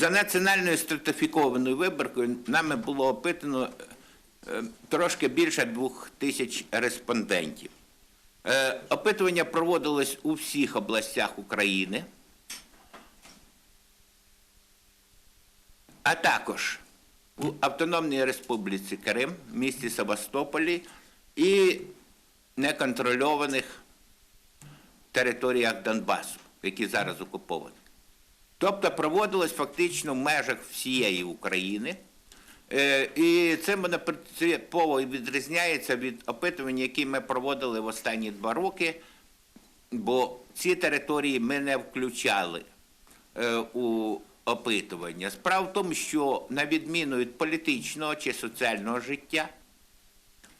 За національною стратифікованою виборкою нами було опитано е, трошки більше двох тисяч респондентів. Е, Опитування проводилось у всіх областях України, а також у Автономній Республіці Крим, місті Севастополі і неконтрольованих територіях Донбасу, які зараз окуповані. Тобто проводилось фактично в межах всієї України. Е, І це мене принципово відрізняється від опитувань, які ми проводили в останні два роки, бо ці території ми не включали е, у опитування. Справа в тому, що на відміну від політичного чи соціального життя,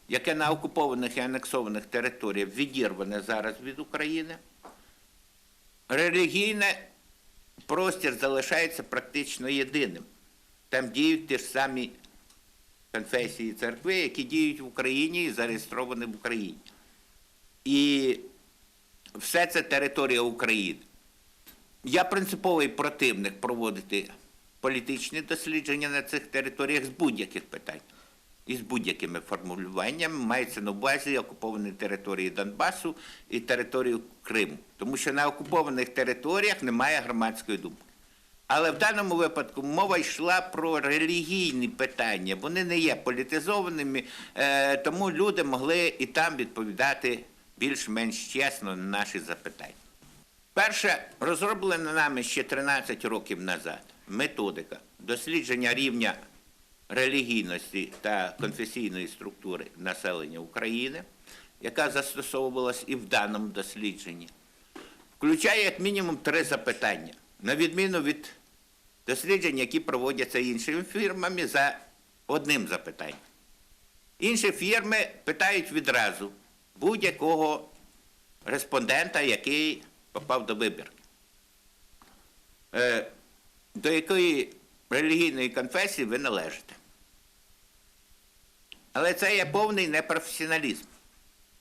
яке на окупованих і анексованих територіях відірване зараз від України, релігійне простір залишається практично єдиним. Там діють ті ж самі конфесії церкви, які діють в Україні і зареєстровані в Україні. І все це територія України. Я принциповий противник проводити політичні дослідження на цих територіях з будь-яких питань. І з будь-якими формулюваннями мається на увазі окуповані території Донбасу і територію Криму. Тому що на окупованих територіях немає громадської думки. Але в даному випадку мова йшла про релігійні питання. Вони не є політизованими, е, тому люди могли і там відповідати більш-менш чесно на наші запитання. Перше, розроблена нами ще 13 років назад методика дослідження рівня релігійності та конфесійної структури населення України, яка застосовувалась і в даному дослідженні, включає як мінімум три запитання, на відміну від досліджень, які проводяться іншими фірмами за одним запитанням. Інші фірми питають відразу будь-якого респондента, який попав до вибірки. Е, До якої релігійної конфесії ви належите. Але це є повний непрофесіоналізм.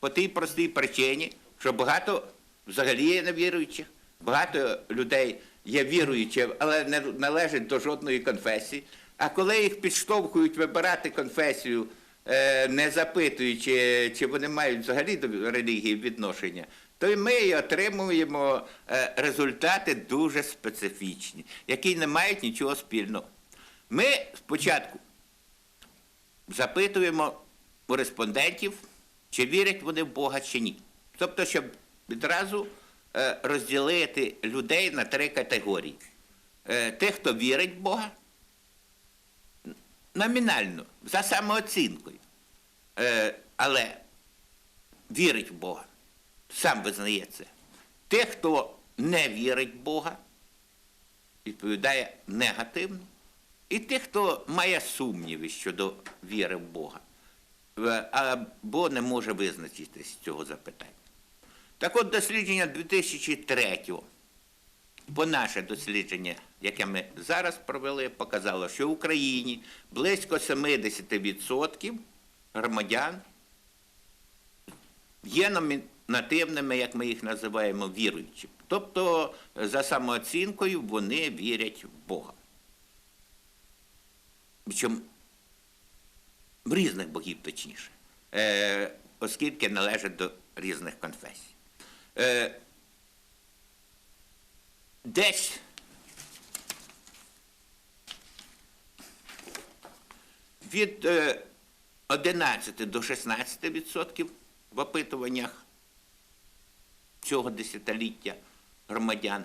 По тій простій причині, що багато взагалі є невіруючих, багато людей є віруючі, але не належать до жодної конфесії. А коли їх підштовхують вибирати конфесію, е, не запитуючи, чи вони мають взагалі до релігії відношення, то ми отримуємо е, результати дуже специфічні, які не мають нічого спільного. Ми спочатку запитуємо у респондентів, чи вірять вони в Бога чи ні. Тобто, щоб відразу е, розділити людей на три категорії. Е, Тих, хто вірить в Бога, номінально, за самооцінкою, Е, але вірить в Бога, сам визнає це. Тих, хто не вірить в Бога, відповідає негативно. І тих, хто має сумніви щодо віри в Бога, або не може визначитись з цього запитання. Так от дослідження 2003 бо наше дослідження, яке ми зараз провели, показало, що в Україні близько 70% громадян є номінативними, як ми їх називаємо, віруючими. Тобто, за самооцінкою вони вірять в Бога. Причому різних богів точніше, е, оскільки належать до різних конфесій. Е, десь від е, 11 до 16 відсотків в опитуваннях цього десятиліття громадян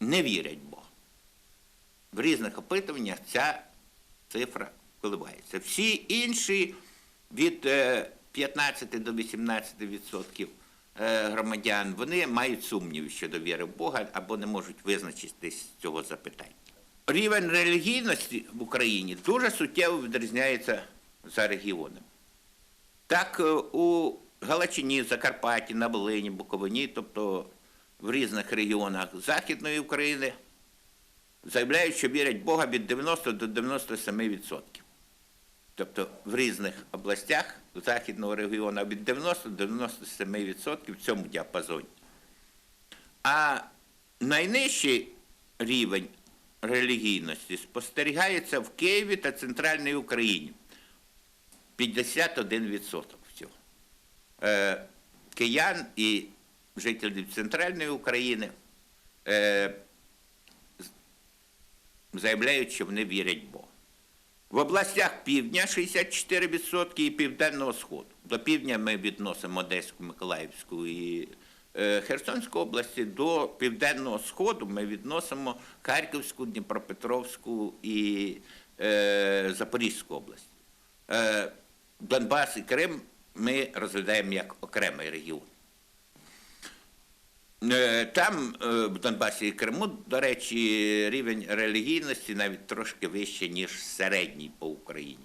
не вірять в Бога. В різних опитуваннях ця цифра коливається. Всі інші від е, 15 до 18 відсотків е, громадян вони мають сумніви щодо віри в Бога або не можуть визначитись з цього запитання. Рівень релігійності в Україні дуже суттєво відрізняється за регіонами. Так, е, у Галичині, Закарпатті, на Волині, Буковині, тобто в різних регіонах Західної України, заявляють, що вірять Бога від 90 до 97%. Тобто в різних областях Західного регіону від 90 до 97% в цьому діапазоні. А найнижчий рівень релігійності спостерігається в Києві та Центральній Україні. 51% всього. Е, киян і жителів Центральної України е, заявляють, що вони вірять в Бога. В областях півдня 64% і Південного Сходу. До півдня ми відносимо Одеську, Миколаївську і е, Херсонську області, до Південного Сходу ми відносимо Харківську, Дніпропетровську і е, Запорізьку область. Е, Донбас і Крим ми розглядаємо як окремий регіон. Е, Там, е, в Донбасі і Криму, до речі, рівень релігійності навіть трошки вищий, ніж середній по Україні.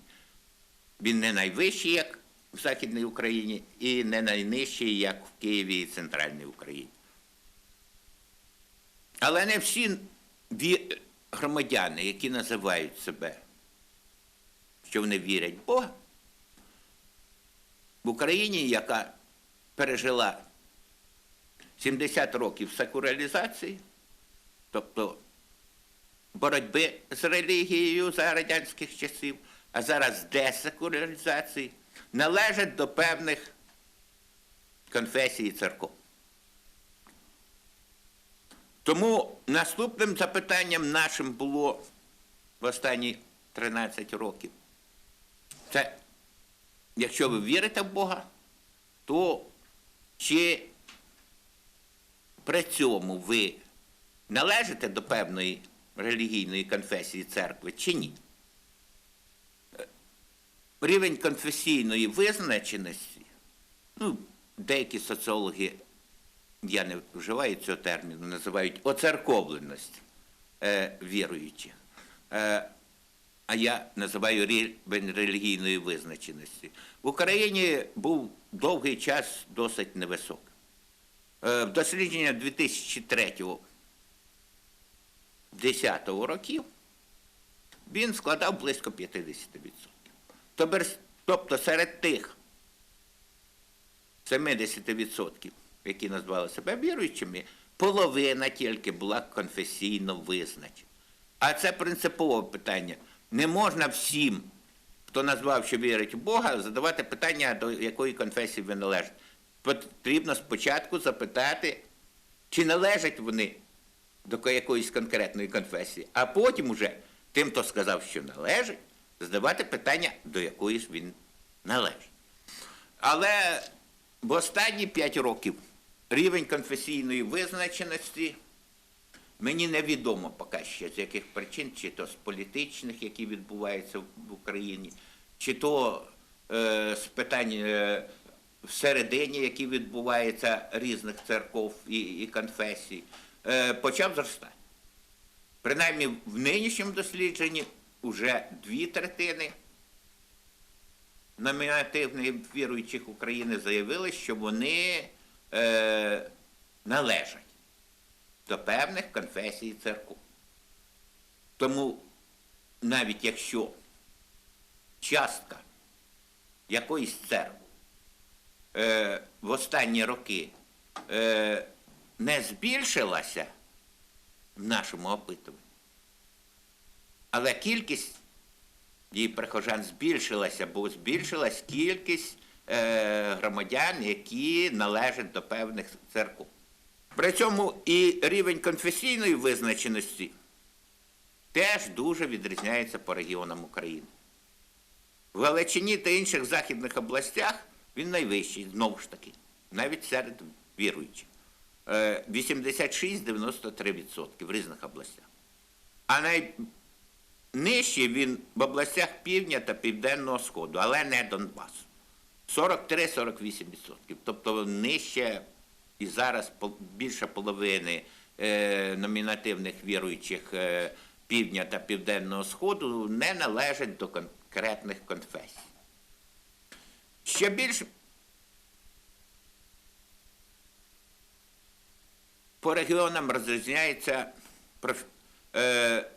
Він не найвищий, як в Західній Україні, і не найнижчий, як в Києві і Центральній Україні. Але не всі громадяни, які називають себе, що вони вірять в Бога, в Україні, яка пережила 70 років секуляризації, тобто боротьби з релігією за радянських часів, а зараз десекуляризації, належать до певних конфесій церков. Тому наступним запитанням нашим було в останні 13 років. Це, якщо ви вірите в Бога, то чи при цьому ви належите до певної релігійної конфесії церкви чи ні? Е, Рівень конфесійної визначеності, ну, деякі соціологи, я не вживаю цього терміну, називають оцерковленість е, віруючих. Е, а я називаю рівень релігійної визначеності. В Україні був довгий час досить невисокий. Е, дослідження 2003-2010 років він складав близько 50%. Тобто, тобто серед тих 70%, які назвали себе віруючими, половина тільки була конфесійно визначена. А це принципове питання. Не можна всім, хто назвав, що вірить в Бога, задавати питання, до якої конфесії ви належите. Потрібно спочатку запитати, чи належать вони до якоїсь конкретної конфесії, а потім уже тим, хто сказав, що належить, задавати питання, до якої ж він належить. Але в останні 5 років рівень конфесійної визначеності мені невідомо поки ще з яких причин, чи то з політичних, які відбуваються в Україні, чи то е, з питань е, всередині, які відбуваються різних церков і, і конфесій, е, почав зростати. Принаймні в нинішньому дослідженні вже дві третини номінативних віруючих України заявили, що вони е, належать до певних конфесій і церков. Тому навіть якщо частка якоїсь церкви в останні роки е, не збільшилася в нашому опитуванні, але кількість її прихожан збільшилася, бо збільшилась кількість е, громадян, які належать до певних церков. При цьому і рівень конфесійної визначеності теж дуже відрізняється по регіонам України. В Галичині та інших західних областях він найвищий, знову ж таки, навіть серед віруючих. Е, 86-93% в різних областях. А найнижчий він в областях півдня та південного сходу, але не Донбасу. 43-48%. Тобто нижче і зараз більше половини е, номінативних віруючих е, півдня та південного сходу не належать до конкретних конфесій. Ще більш по регіонам розрізняється е,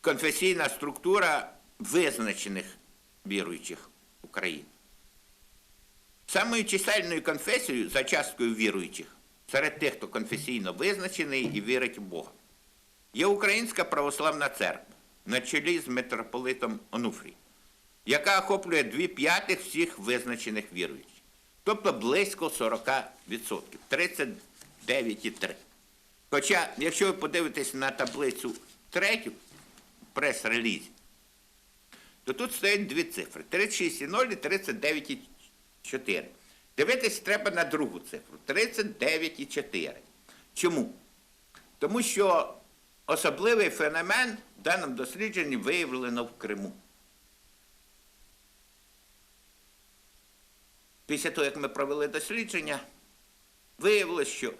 конфесійна структура визначених віруючих України. Самою чисельною конфесією за часткою віруючих серед тих, хто конфесійно визначений і вірить в Бога, Є Українська православна церква на чолі з митрополитом Онуфрій, яка охоплює дві п'ятих всіх визначених віруючих, тобто близько 40%, 39,3%. Хоча, якщо ви подивитесь на таблицю третю прес-релізі, то тут стоять дві цифри: 36,0 і 39,4. Дивитись треба на другу цифру 39,4. Чому? Тому що особливий феномен в даному дослідженні виявлено в Криму. Після того, як ми провели дослідження, виявилось, що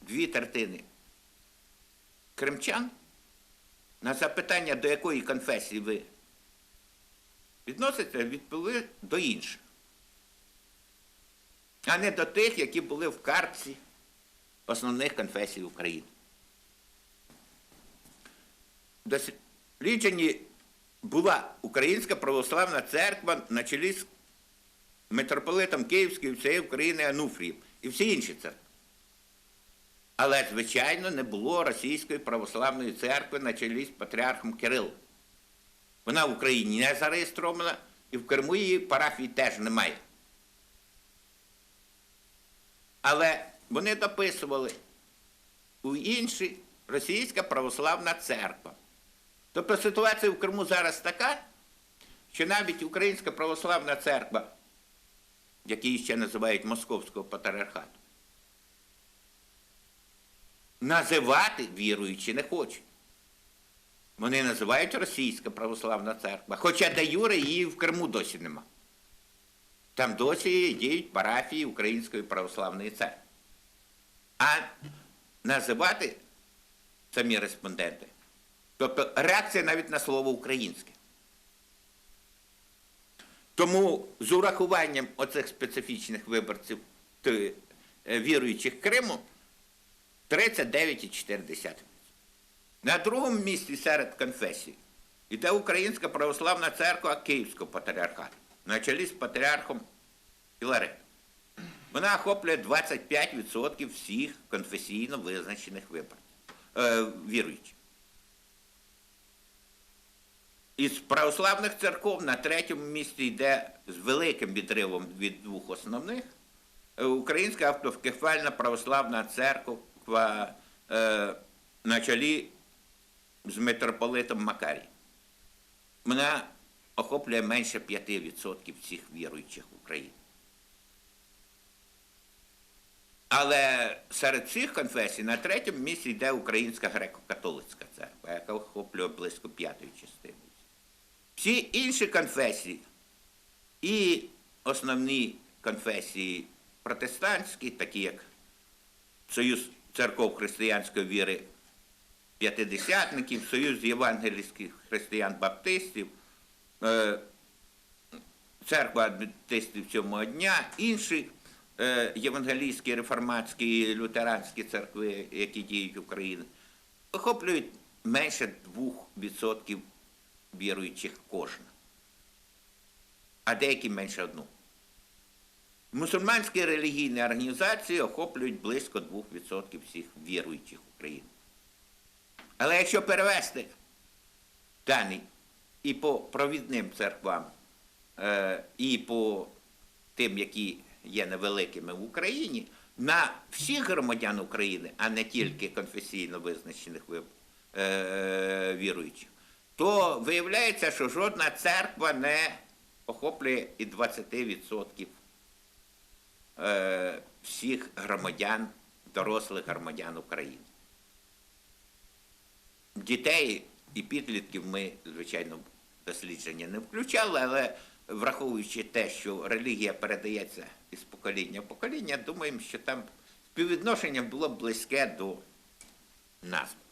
дві третини кримчан на запитання, до якої конфесії ви відносите, відповіли до інших, а не до тих, які були в картці основних конфесій України. В дослідженні була Українська православна церква на чолі з митрополитом Київської всієї України Ануфрієм і всі інші церкви. Але, звичайно, не було Російської православної церкви на чолі з патріархом Кирилом. Вона в Україні не зареєстрована, і в Криму її парафії теж немає. Але вони дописували у інші Російська православна церква. Тобто ситуація в Криму зараз така, що навіть Українська православна церква, як її ще називають Московського патріархату, називати віруючі не хочуть. Вони називають Російська православна церква, хоча де Юре її в Криму досі нема. Там досі діють парафії Української православної церкви. А називати самі респонденти. Тобто реакція навіть на слово українське. Тому з урахуванням оцих специфічних виборців е, віруючих Криму 39,4. На другому місці серед конфесій йде Українська православна церква Київського патріархату на чолі з патріархом Філаретом. Вона охоплює 25% всіх конфесійно визначених виборців, е, віруючих. Із православних церков на третьому місці йде з великим відривом від двох основних е, Українська автокефальна православна церква е, на чолі з митрополитом Макарієм. Вона охоплює менше 5% всіх віруючих в Україні. Але серед цих конфесій на третьому місці йде Українська греко-католицька церква, яка охоплює близько п'ятої частини. Всі інші конфесії. І основні конфесії протестантські, такі як Союз церков християнської віри п'ятидесятників, Союз євангельських християн-баптистів, е, церква адвентистів сьомого дня, інші е, євангелійські, реформатські, лютеранські церкви, які діють в Україні, охоплюють менше 2% віруючих кожна, а деякі менше одну. Мусульманські релігійні організації охоплюють близько 2% всіх віруючих України. Але якщо перевести дані і по провідним церквам, е, і по тим, які є невеликими в Україні, на всіх громадян України, а не тільки конфесійно визначених е, віруючих, то виявляється, що жодна церква не охоплює і 20% е, всіх громадян, дорослих громадян України. Дітей і підлітків ми, звичайно, дослідження не включали, але враховуючи те, що релігія передається із покоління в покоління, думаємо, що там співвідношення було близьке до назви.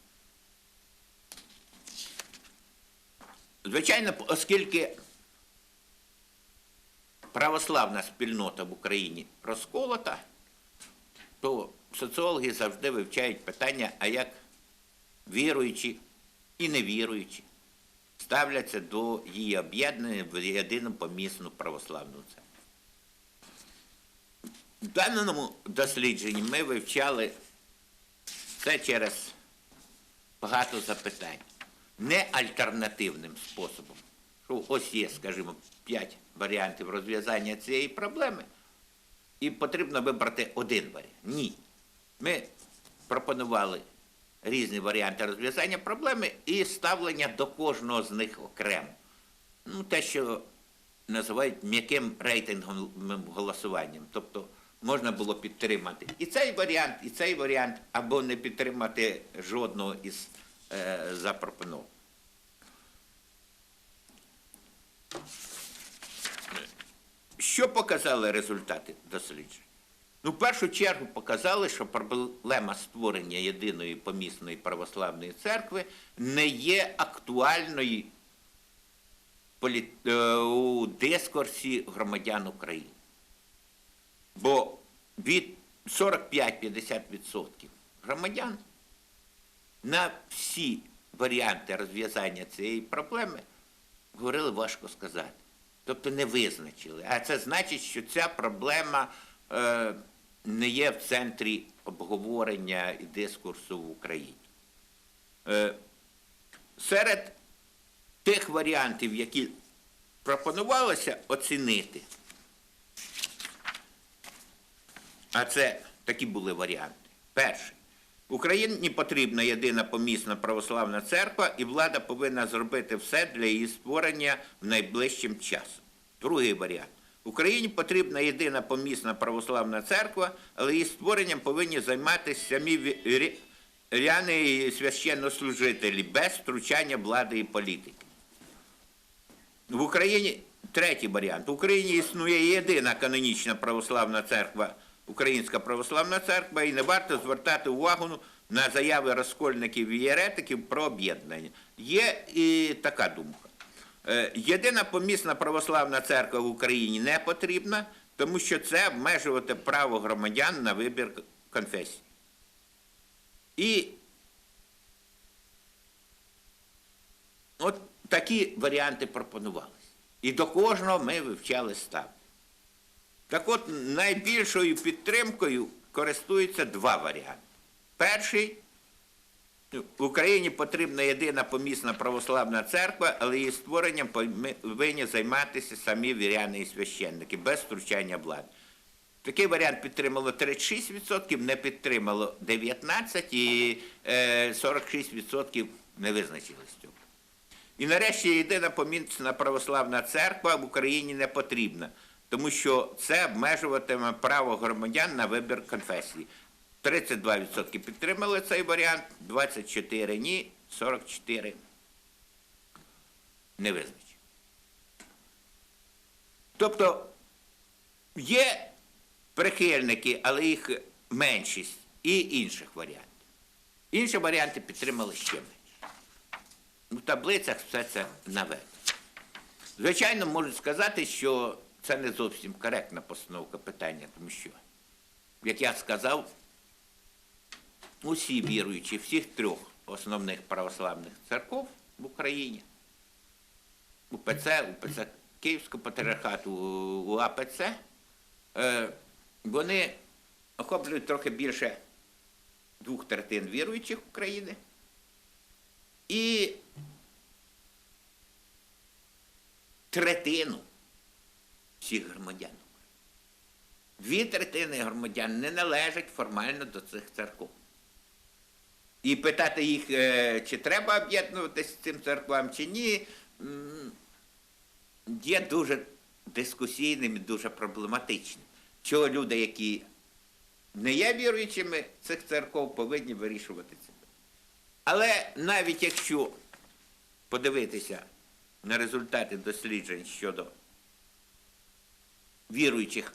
Звичайно, оскільки православна спільнота в Україні розколота, то соціологи завжди вивчають питання, а як віруючі і невіруючі ставляться до її об'єднання в єдину помісну православну церкву. В даному дослідженні ми вивчали це через багато запитань. Не альтернативним способом. Що ось є, скажімо, п'ять варіантів розв'язання цієї проблеми, і потрібно вибрати один варіант. Ні. Ми пропонували різні варіанти розв'язання проблеми і ставлення до кожного з них окремо. Ну, те, що називають м'яким рейтинговим голосуванням. Тобто можна було підтримати і цей варіант, і цей варіант, або не підтримати жодного із е, запропонованих. Що показали результати досліджень? Ну, в першу чергу показали, що проблема створення єдиної помісної православної церкви не є актуальною е, у дискурсі громадян України. Бо від 45-50% громадян на всі варіанти розв'язання цієї проблеми говорили важко сказати. Тобто не визначили. А це значить, що ця проблема е, не є в центрі обговорення і дискурсу в Україні. Е, серед тих варіантів, які пропонувалося оцінити, а це такі були варіанти. Перший. Україні потрібна єдина помісна православна церква, і влада повинна зробити все для її створення в найближчим часом. Другий варіант. Україні потрібна єдина помісна православна церква, але її створенням повинні займатися самі ві- віряни і священнослужителі без втручання влади і політики. В Україні третій варіант. В Україні існує єдина канонічна православна церква, Українська православна церква, і не варто звертати увагу на заяви розкольників і єретиків про об'єднання. Є і така думка. Е, Єдина помісна православна церква в Україні не потрібна, тому що це обмежувати право громадян на вибір конфесії. І От такі варіанти пропонувалися. І до кожного ми вивчали став. Так от найбільшою підтримкою користуються два варіанти. Перший в Україні потрібна єдина помісна православна церква, але її створенням повинні займатися самі віряни і священники, без втручання влади. Такий варіант підтримало 36%, не підтримало 19% і е, 46% не визначились з цього. І нарешті єдина помісна православна церква в Україні не потрібна, тому що це обмежуватиме право громадян на вибір конфесії. 32% підтримали цей варіант, 24% ні, 44% не визначили. Тобто є прихильники, але їх меншість і інших варіантів. Інші варіанти підтримали ще менше. У таблицях все це наведено. Звичайно, можу сказати, що це не зовсім коректна постановка питання, тому що, як я сказав, усі віруючі всіх трьох основних православних церков в Україні, УПЦ, УПЦ Київського патріархату, у АПЦ, е, вони охоплюють трохи більше двох третин віруючих України. І третину всіх громадян. Дві третини громадян не належать формально до цих церков. І питати їх, е, чи треба об'єднуватися з цим церквам, чи ні, є дуже дискусійним і дуже проблематичним. Чого люди, які не є віруючими цих церков, повинні вирішувати це. Але навіть якщо подивитися на результати досліджень щодо віруючих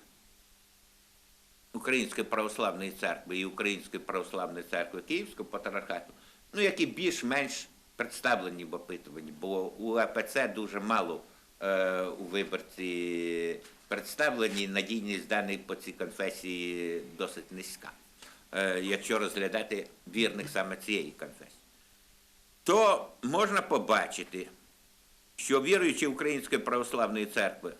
Української православної церкви і Української православної церкви Київського патріархату, ну, які більш-менш представлені в опитуванні, бо у АПЦ дуже мало е, у виборці представлені, надійність даних по цій конфесії досить низька, е, якщо розглядати вірних саме цієї конфесії. То можна побачити, що віруючі Української православної церкви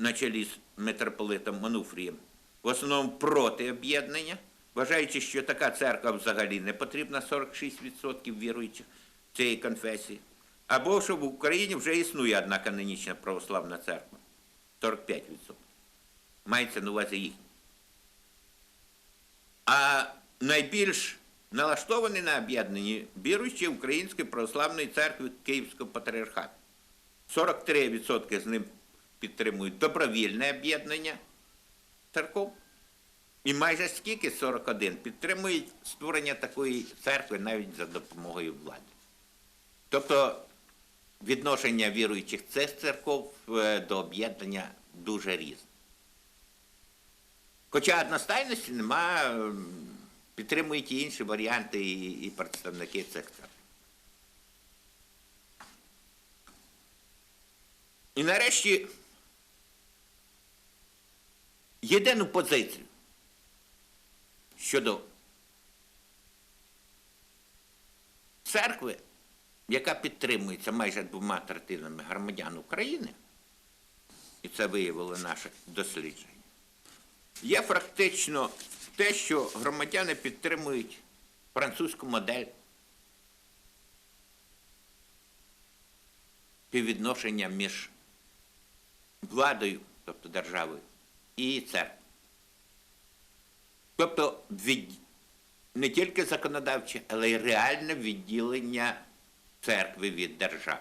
на чолі з митрополитом Мануфрієм в основному проти об'єднання, вважаючи, що така церква взагалі не потрібна 46% віруючих цієї конфесії, або що в Україні вже існує одна канонічна православна церква 45%. Мається на увазі їхня. А найбільш налаштовані на об'єднані віруючі Української православної церкви Київського патріархату. 43% з ним підтримують добровільне об'єднання церков. І майже скільки 41 підтримують створення такої церкви навіть за допомогою влади. Тобто відношення віруючих цих церков е, до об'єднання дуже різне. Хоча одностайності нема, ем, підтримують і інші варіанти і представники цих церкв. І нарешті єдину позицію щодо церкви, яка підтримується майже двома третинами громадян України, і це виявило наше дослідження, є фактично те, що громадяни підтримують французьку модель співвідношення між владою, тобто державою, і церквою. Тобто від... не тільки законодавче, але й реальне відділення церкви від держави.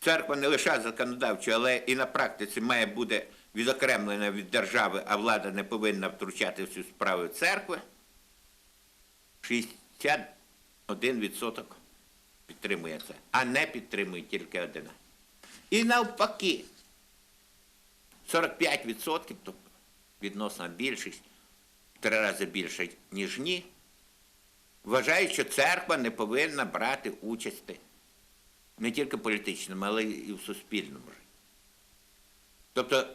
Церква не лише законодавча, але і на практиці має бути відокремлена від держави, а влада не повинна втручати всю справу церкви. 61% підтримує це, а не підтримує тільки 11. І навпаки, 45%, тобто відносна більшість, три рази більше, ніж ні, вважають, що церква не повинна брати участі не тільки в політичному, але і в суспільному житті. Тобто,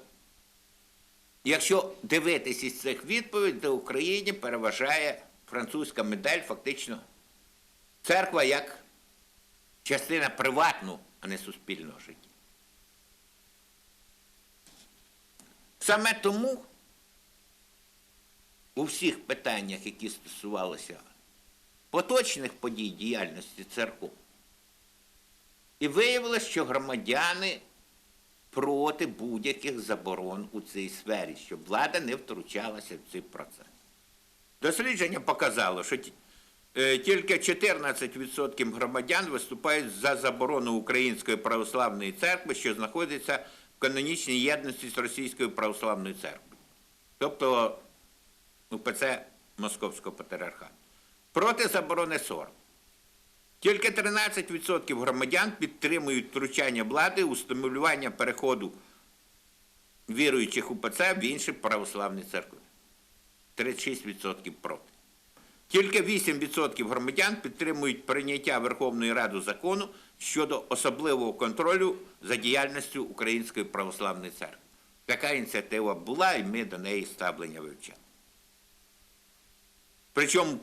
якщо дивитись із цих відповідей, то в Україні переважає французька модель фактично церква як частина приватну, а не суспільного життя. Саме тому у всіх питаннях, які стосувалися поточних подій діяльності церков, і виявилося, що громадяни проти будь-яких заборон у цій сфері, щоб влада не втручалася в цей процес. Дослідження показало, що е, тільки 14% громадян виступають за заборону Української православної церкви, що знаходиться канонічній єдності з Російською православною церквою. Тобто УПЦ Московського патріархату. Проти заборони 40. Тільки 13% громадян підтримують втручання влади у стимулювання переходу віруючих УПЦ в інші православні церкви. 36% проти. Тільки 8% громадян підтримують прийняття Верховної Ради закону щодо особливого контролю за діяльністю Української православної церкви. Така ініціатива була, і ми до неї ставлення вивчали. Причому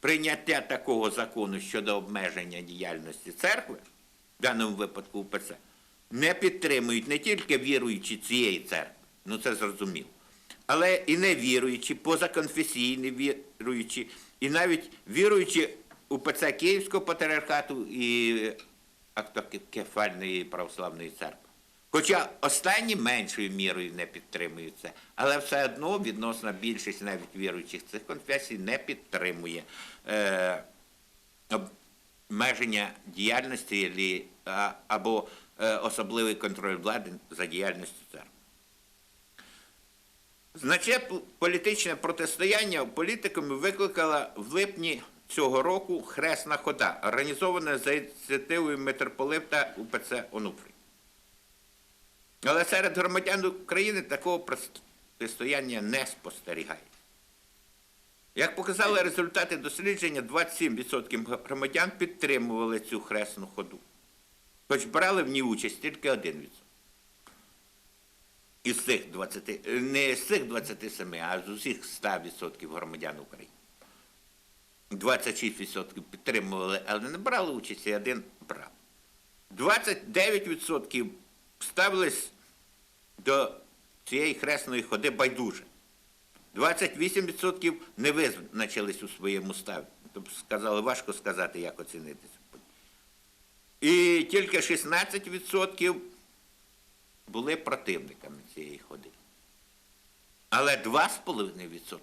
прийняття такого закону щодо обмеження діяльності церкви, в даному випадку УПЦ, не підтримують не тільки віруючі цієї церкви, ну це зрозуміло, але і не віруючі, позаконфесійні віруючі, і навіть віруючі УПЦ Київського патріархату і автокефальної православної церкви. Хоча останні меншою мірою не підтримують це, але все одно відносна більшість навіть віруючих цих конфесій не підтримує е, обмеження діяльності або е, особливий контроль влади за діяльністю церкви. Значне політичне протистояння політиками викликала в липні цього року хресна хода, організована за ініціативою митрополита УПЦ Онуфрій. Але серед громадян України такого протистояння не спостерігається. Як показали результати дослідження, 27% громадян підтримували цю хресну ходу. Хоч брали в ній участь тільки 1%. Із цих 20, не з цих 27, а з усіх 100% громадян України. 26% підтримували, але не брали участь, і один брав. 29% ставились до цієї хресної ходи байдуже. 28% не визначились у своєму ставі. Тобто сказали, важко сказати, як оцінити це. І тільки 16% були противниками цієї ходи. Але 2,5%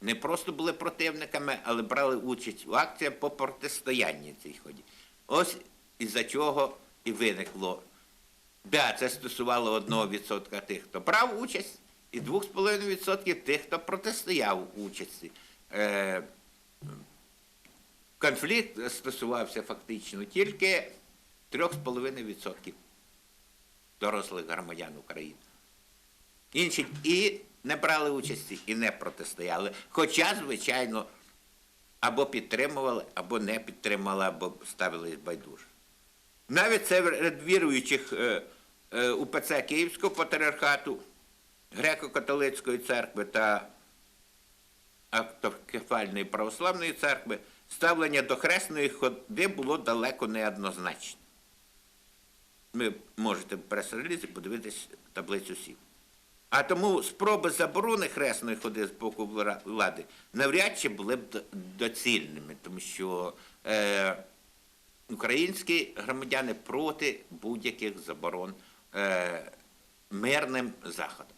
не просто були противниками, але брали участь в акціях по протистоянні цій ході. Ось із-за чого і виникло. Да, це стосувало 1% тих, хто брав участь, і 2,5% тих, хто протистояв участі. Е, конфлікт стосувався фактично тільки 3,5% дорослих громадян України. Інші і не брали участі, і не протистояли. Хоча, звичайно, або підтримували, або не підтримували, або ставились байдуже. Навіть серед віруючих е, е, УПЦ Київського патріархату, греко-католицької церкви та автокефальної православної церкви ставлення до хресної ходи було далеко неоднозначне. Ви можете в прес-релізі подивитись таблицю сів. А тому спроби заборони хресної ходи з боку влади навряд чи були б доцільними, тому що е, українські громадяни проти будь-яких заборон е, мирним заходом.